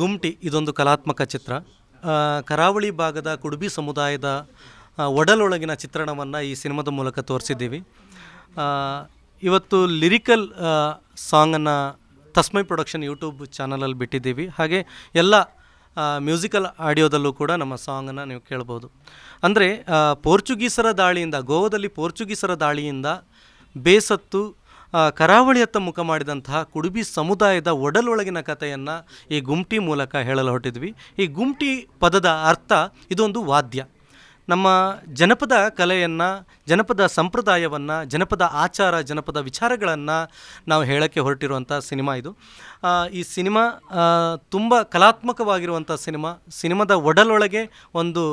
ಗುಮ್ಟಿ, ಇದೊಂದು ಕಲಾತ್ಮಕ ಚಿತ್ರ. ಕರಾವಳಿ ಭಾಗದ ಕುಡುಬಿ ಸಮುದಾಯದ ಒಡಲೊಳಗಿನ ಚಿತ್ರಣವನ್ನು ಈ ಸಿನಿಮಾದ ಮೂಲಕ ತೋರಿಸಿದ್ದೀವಿ. ಇವತ್ತು ಲಿರಿಕಲ್ ಸಾಂಗನ್ನು ತಸ್ಮೈ ಪ್ರೊಡಕ್ಷನ್ ಯೂಟ್ಯೂಬ್ ಚಾನಲಲ್ಲಿ ಬಿಟ್ಟಿದ್ದೀವಿ. ಹಾಗೆ ಎಲ್ಲ ಮ್ಯೂಸಿಕಲ್ ಆಡಿಯೋದಲ್ಲೂ ಕೂಡ ನಮ್ಮ ಸಾಂಗನ್ನು ನೀವು ಕೇಳ್ಬೋದು. ಅಂದರೆ ಪೋರ್ಚುಗೀಸರ ದಾಳಿಯಿಂದ, ಗೋವಾದಲ್ಲಿ ಪೋರ್ಚುಗೀಸರ ದಾಳಿಯಿಂದ ಬೇಸತ್ತು ಕರಾವಳಿಯತ್ತ ಮುಖ ಮಾಡಿದಂತಹ ಕುಡುಬಿ ಸಮುದಾಯದ ಒಡಲೊಳಗಿನ ಕಥೆಯನ್ನು ಈ ಗುಮ್ಟಿ ಮೂಲಕ ಹೇಳಲು ಹೊರಟಿದ್ವಿ ಈ ಗುಮ್ಟಿ ಪದದ ಅರ್ಥ ಇದೊಂದು ವಾದ್ಯ. ನಮ್ಮ ಜನಪದ ಕಲೆಯನ್ನು, ಜನಪದ ಸಂಪ್ರದಾಯವನ್ನು, ಜನಪದ ಆಚಾರ, ಜನಪದ ವಿಚಾರಗಳನ್ನು ನಾವು ಹೇಳೋಕ್ಕೆ ಹೊರಟಿರುವಂಥ ಸಿನಿಮಾ ಇದು. ಈ ಸಿನಿಮಾ ತುಂಬ ಕಲಾತ್ಮಕವಾಗಿರುವಂಥ ಸಿನಿಮಾ, ಸಿನಿಮಾದ ಒಡಲೊಳಗೆ ಒಂದು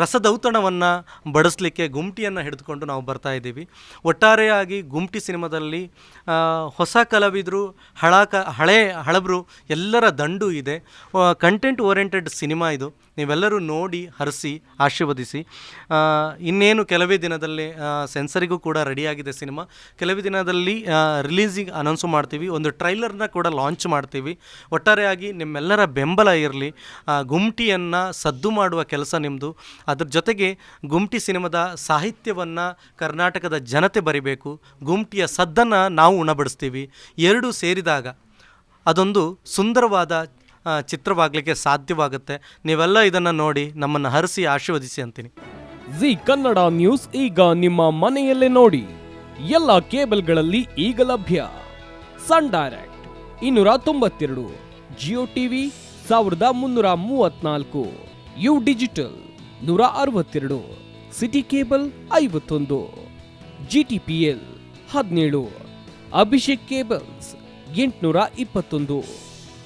ರಸದೌತಣವನ್ನು ಬಡಿಸ್ಲಿಕ್ಕೆ ಗುಮ್ಟಿಯನ್ನು ಹಿಡಿದುಕೊಂಡು ನಾವು ಬರ್ತಾ ಇದ್ದೀವಿ. ಒಟ್ಟಾರೆಯಾಗಿ ಗುಮ್ಟಿ ಸಿನಿಮಾದಲ್ಲಿ ಹೊಸ ಕಲಾವಿದರು ಹಳ ಕ ಹಳೆ ಹಳಬರು ಎಲ್ಲರ ದಂಡು ಇದೆ. ಕಂಟೆಂಟ್ ಓರಿಯೆಂಟೆಡ್ ಸಿನಿಮಾ ಇದು. ನೀವೆಲ್ಲರೂ ನೋಡಿ, ಹರಿಸಿ ಆಶೀರ್ವದಿಸಿ. ಇನ್ನೇನು ಕೆಲವೇ ದಿನದಲ್ಲಿ ಸೆನ್ಸರಿಗೂ ಕೂಡ ರೆಡಿಯಾಗಿದೆ ಸಿನಿಮಾ. ಕೆಲವೇ ದಿನದಲ್ಲಿ ರಿಲೀಸಿಗೆ ಅನೌನ್ಸು ಮಾಡ್ತೀವಿ. ಒಂದು ಟ್ರೈಲರ್ನ ಕೂಡ ಲಾಂಚ್ ಮಾಡ್ತೀವಿ. ಒಟ್ಟಾರೆಯಾಗಿ ನಿಮ್ಮೆಲ್ಲರ ಬೆಂಬಲ ಇರಲಿ. ಗುಮ್ಟಿಯನ್ನು ಸದ್ದು ಮಾಡುವ ಕೆಲಸ ನಿಮ್ಮದು ಅದರ ಜೊತೆಗೆ ಗುಮ್ಟಿ ಸಿನಿಮಾದ ಸಾಹಿತ್ಯವನ್ನು ಕರ್ನಾಟಕದ ಜನತೆ ಬರಿಬೇಕು. ಗುಮ್ಟಿಯ ಸದ್ದನ್ನು ನಾವು ಉಣಬಡಿಸ್ತೀವಿ. ಎರಡೂ ಸೇರಿದಾಗ ಅದೊಂದು ಸುಂದರವಾದ ಚಿತ್ರವಾಗಲಿಕ್ಕೆ ಸಾಧ್ಯವಾಗುತ್ತೆ. ನೀವೆಲ್ಲ ಇದನ್ನು ನೋಡಿ ನಮ್ಮನ್ನು ಹರಿಸಿ ಆಶೀರ್ವದಿಸಿ ಅಂತೀನಿ. ಜಿ ಕನ್ನಡ ನ್ಯೂಸ್ ಈಗ ನಿಮ್ಮ ಮನೆಯಲ್ಲೇ ನೋಡಿ. ಎಲ್ಲ ಕೇಬಲ್ಗಳಲ್ಲಿ ಈಗ ಲಭ್ಯ. ಸನ್ ಡೈರೆಕ್ಟ್ ಇನ್ನೂರ ತೊಂಬತ್ತೆರಡು, ಜಿಯೋ ಟಿವಿ ಸಾವಿರದ ಮುನ್ನೂರ ಮೂವತ್ನಾಲ್ಕು, ಯು ಡಿಜಿಟಲ್ ನೂರ ಅರವತ್ತೆರಡು, ಸಿಟಿ ಕೇಬಲ್ ಐವತ್ತೊಂದು ಜಿ ಟಿ ಪಿ ಎಲ್ ಹದಿನೇಳು, ಅಭಿಷೇಕ್ ಕೇಬಲ್ಸ್ ಎಂಟುನೂರ ಇಪ್ಪತ್ತೊಂದು.